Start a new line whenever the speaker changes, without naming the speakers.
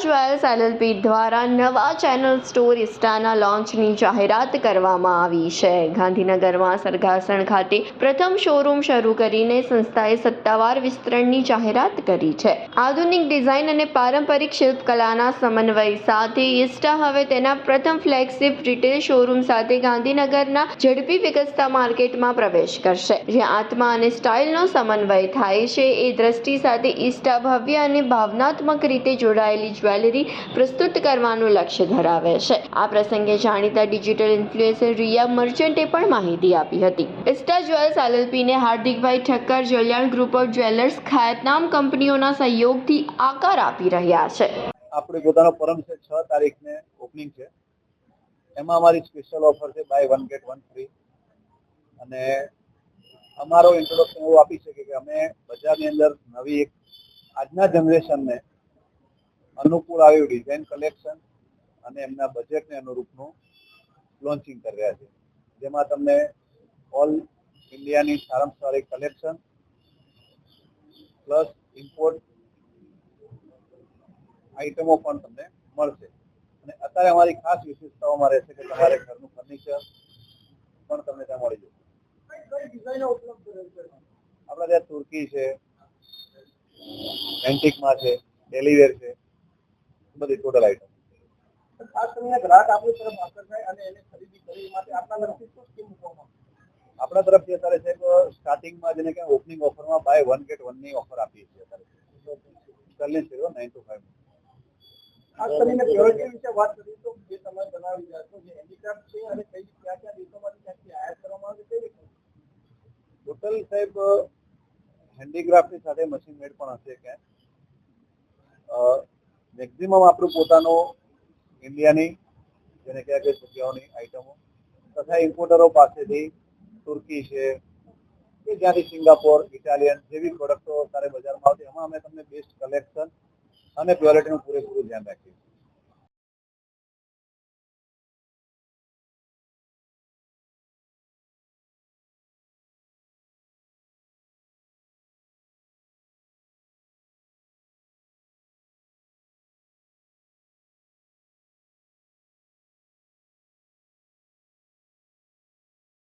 Jewels LLP દ્વારા નવા channel store ઇસ્ટાના લોન્ચની જાહેરાત કરવામાં આવી છે. ગાંધીનગરમાં સરગાસણ ખાતે પ્રથમ શોરૂમ શરૂ કરીને સંસ્થાએ સત્તાવાર વિસ્તરણની જાહેરાત કરી છે. આધુનિક ડિઝાઇન અને પારંપરિક શિલ્પકલાના સમન્વય સાથે ઇસ્ટા હવે તેના પ્રથમ ફ્લેગશિપ રિટેલ શોરૂમ સાથે ગાંધીનગરના ઝડપી વિકસતા માર્કેટમાં પ્રવેશ કરશે. જ્યાં આત્મા અને સ્ટાઇલનો સમન્વય થાય છે, એ દ્રષ્ટિ સાથે ઇસ્ટા ભવ્ય અને ભાવનાત્મક રીતે જોડાયેલી જ્વેલરી પ્રસ્તુત કરવાનું લક્ષ્ય ધરાવે છે. આ પ્રસંગે જાણીતા ડિજિટલ ઇન્ફ્લુએન્સર રિયા મર્ચન્ટે પણ માહિતી આપી હતી. ઇસ્ટા જ્વેલ્સ એલએલપીને હાર્દિકભાઈ ઠક્કર, જલ્યાણ ગ્રુપ ઓફ જ્વેલર્સ ખ્યાતનામ કંપનીઓના સહયોગથી આકાર આપી રહ્યા છે.
આપણે પોતાનો પરમ છે છ તારીખને ઓપનિંગ છે. એમાં અમારી સ્પેશિયલ ઓફર છે buy one get one free અને અમારો ઇન્ટ્રોડક્શન એવું આપી શકે કે અમે બજારની અંદર નવી એક આજના જનરેશનને અનુકૂળ આવ્યું ડિઝાઇન કલેક્શન અને એમના બજેટને અનુરૂપનું લોન્ચિંગ કર્યા છે. જેમાં તમને ઓલ ઇન્ડિયાની સારામાં સારી કલેક્શન પ્લસ ઇમ્પોર્ટ આઇટમો પણ તમને મળશે. અને અત્યારે અમારી ખાસ વિશેષતાઓમાં રહેશે કે તમારે ઘરનું ફર્નિચર પણ તમને ત્યાં મળી જશે. આપણા ત્યાં તુર્કી છે એન્ટિકમાં છે ડેલીવેર છે. બધી ટોટલ આઈટમ
ખાસ કરીને ગ્રાહક આપણી તરફ આકર્ષાય અને એને ખરીદી કરવી માટે આપણા તરફથી શું સ્કીમ મૂકવામાં
આપણા તરફથી અત્યારે છે સ્ટાર્ટિંગમાં જેને કે ઓપનિંગ ઓફરમાં બાય વન ગેટ વનની ઓફર આપીએ છીએ અત્યારે. છે નાઇન ટુ ફાઈવ
ખાસ કરીને પ્યોરિટી વિશે વાત કરીએ તો જે તમે બનાવી રહ્યા છો જે હેન્ડીક્રાફ્ટ છે અને કઈ ક્યાં ક્યાં દેશોમાંથી ક્યાંથી આયાત કરવામાં આવે છે.
ટોટલ સાહેબ હેન્ડીક્રાફ્ટની સાથે મશીન મેડ પણ હશે ક્યાંય. મેક્ઝિમમ આપણું પોતાનું ઇન્ડિયાની જેને કયા કઈ જગ્યાઓની આઇટમો તથા ઇમ્પોર્ટરો પાસેથી તુર્કી છે, કે જ્યાંથી સિંગાપોર ઇટાલિયન જેવી પ્રોડક્ટો અત્યારે બજારમાં આવતી એમાં અમે તમને બેસ્ટ કલેક્શન અને ક્વોલિટીનું પૂરેપૂરું